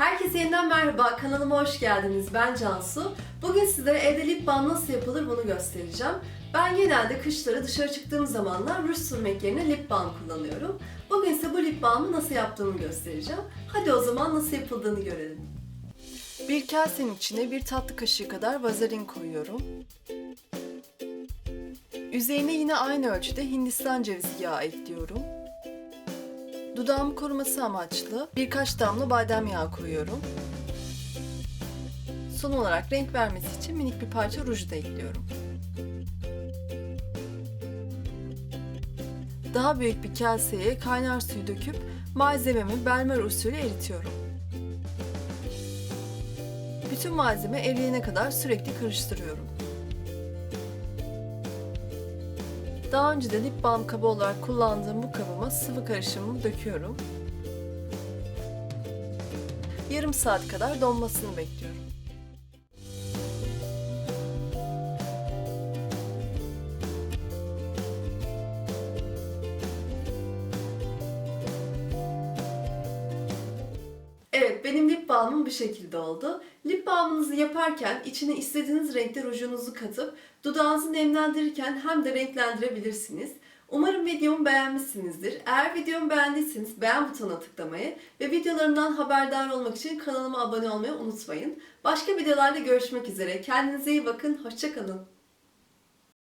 Herkese yeniden merhaba, kanalıma hoş geldiniz. Ben Cansu. Bugün sizlere evde lip balm nasıl yapılır bunu göstereceğim. Ben genelde kışları dışarı çıktığım zamanlar ruj sürmek yerine lip balm kullanıyorum. Bugün ise bu lip balmı nasıl yaptığımı göstereceğim. Hadi o zaman nasıl yapıldığını görelim. Bir kasenin içine bir tatlı kaşığı kadar vazelin koyuyorum. Üzerine yine aynı ölçüde Hindistan cevizi yağı ekliyorum. Dudağımı koruması amaçlı birkaç damla badem yağı koyuyorum. Son olarak renk vermesi için minik bir parça ruj da ekliyorum. Daha büyük bir kaseye kaynar suyu döküp malzememi bermer usulü eritiyorum. Bütün malzeme eriyene kadar sürekli karıştırıyorum. Daha önce de lip balm kabı olarak kullandığım bu kabıma sıvı karışımımı döküyorum. Yarım saat kadar donmasını bekliyorum. Benim lip balmım bu şekilde oldu. Lip balmınızı yaparken içine istediğiniz renkte rujunuzu katıp dudağınızı nemlendirirken hem de renklendirebilirsiniz. Umarım videomu beğenmişsinizdir. Eğer videomu beğendiyseniz beğen butonuna tıklamayı ve videolarımdan haberdar olmak için kanalıma abone olmayı unutmayın. Başka videolarda görüşmek üzere. Kendinize iyi bakın. Hoşçakalın.